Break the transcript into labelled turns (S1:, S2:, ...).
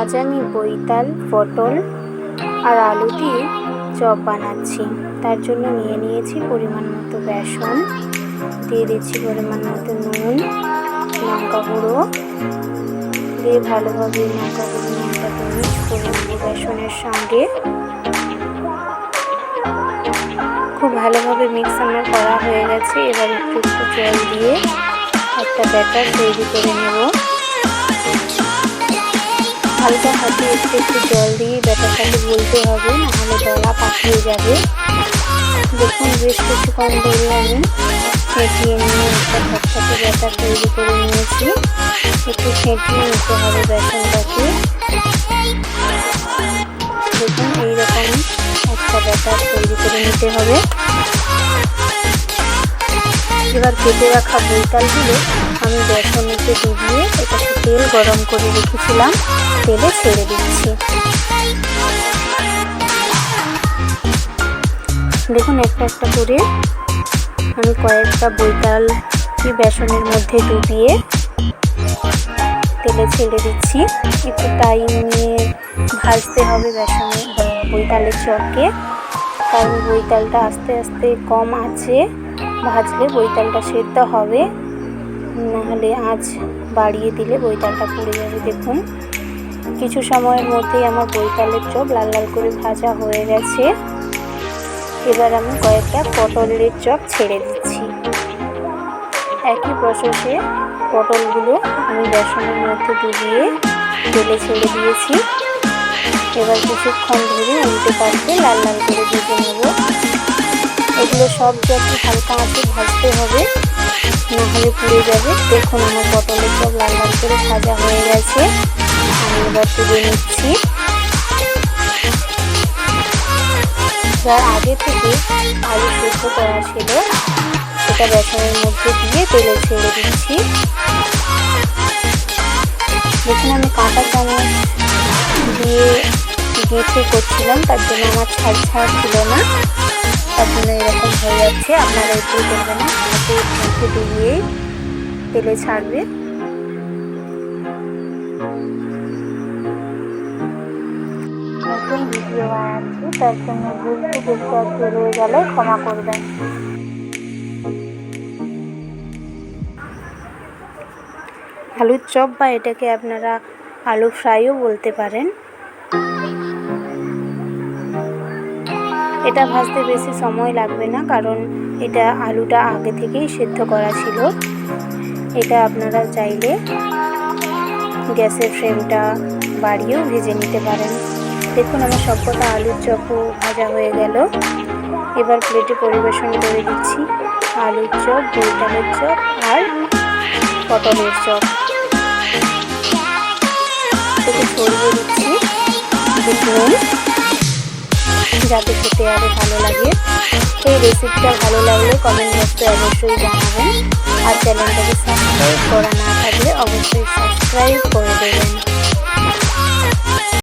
S1: আজ আমি বৈতাল পটল আর আলু দিয়ে চপ বানাচ্ছি। তার জন্য নিয়ে নিয়েছি পরিমাণ মতো বেসন, দিয়ে দিচ্ছি পরিমাণ মতো নুন, লঙ্কা গুঁড়ো, দিয়ে ভালোভাবে লঙ্কা গুঁড়ো নুনটাকে মিক্স করে বেসনের সঙ্গে খুব ভালোভাবে মিক্স আমার করা হয়ে গেছে। এবার একটু একটু জল দিয়ে একটা ব্যাটার তৈরি করে নেব। হালকা হাতে একটু একটু জল দিয়ে ব্যাটারটাকে বলতে হবে নাহলে দলা পাকিয়ে যাবে। দেখুন বেশ কিছুক্ষণ ধরে আমি ফেটিয়ে নিয়ে একটা খটখটে ব্যাটার তৈরি করে নিয়েছি। একটু ফেটিয়ে নিতে হবে বেসনটাকে। দেখুন এইরকম একটা ব্যাটার তৈরি করে নিতে হবে। এবার কেটে রাখা বৈতালগুলো আমি বেসনেতে ডুবিয়ে এটাকে তেল গরম করে রেখেছিলাম। তেলে ছেড়ে দিচ্ছি। দেখুন, একটা একটা করে আমি কয়েকটা বৈতালকে বেসনের মধ্যে ডুবিয়ে তেলে ছেড়ে দিচ্ছি। একটু টাইম নিয়ে ভাজতে হবে বেসনের বৈতালের চপকে। কারণ বৈতালটা আস্তে আস্তে কম আছে। ভাজলে বৈতালটা সেদ্ধ হবে। নাহলে আজ বাড়িয়ে দিলে বৈতালটা পুড়ে যাবে। দেখুন, কিছু সময়ের মধ্যেই আমার বৈতালের চপ লাল লাল করে ভাজা হয়ে গেছে। এবার আমি কয়েকটা পটলের চপ ছেড়ে দিচ্ছি। একই প্রসেসে পটলগুলো আমি বেসনের মধ্যে ডুবিয়ে তেলে ছেড়ে দিয়েছি। এবার কিছুক্ষণ ধরে উল্টে পাল্টে লাল লাল করে ভেজে নেব। এগুলো সব যখন হালকা আঁচে ভাজতে হবে নাহলে পুড়ে যাবে। দেখুন আমার পটলের সব লাল লাল করে সাজা হয়ে গেছে। আমি এবার তুলে নিচ্ছি। যার আগে থেকে আলু সেদ্ধ করা ছিল, সেটা বেসনের মধ্যে দিয়ে তেলে ছেড়ে দিচ্ছি। দেখুন গেঁথে করছিলাম, তার জন্য আমার ছাড় ছাড় ছিল না। তার জন্য এরকম হয়ে যাচ্ছে, আপনারা একটু করবেন না। হাতে মুখে ডুবিয়ে তেলে ছাড়বে। নতুন ভিডিও বানাচ্ছি, তার জন্য ভুল দেখতে একটু রয়ে গেলে ক্ষমা করবেন। আলুর চপ বা এটাকে আপনারা আলু ফ্রাইও বলতে পারেন। এটা ভাজতে বেশি সময় লাগবে না, কারণ এটা আলুটা আগে থেকেই সেদ্ধ করা ছিল। এটা আপনারা চাইলে গ্যাসের ফ্লেমটা বাড়িয়েও ভেজে নিতে পারেন। দেখুন আমার সব সবকটা আলুর চপও ভাজা হয়ে গেল। এবার প্লেটে পরিবেশন করে দিচ্ছি আলুর চপ বৈতালের চপ আর পটলের চপ। থেকে দিচ্ছি। দেখুন। যাতে খেতে আরও ভালো লাগে। এই রেসিপিটা ভালো লাগলে কমেন্ট বক্সে অবশ্যই জানাবেন। আর চ্যানেলটাকে সাবস্ক্রাইব করা না থাকলে অবশ্যই সাবস্ক্রাইব করে দেবেন।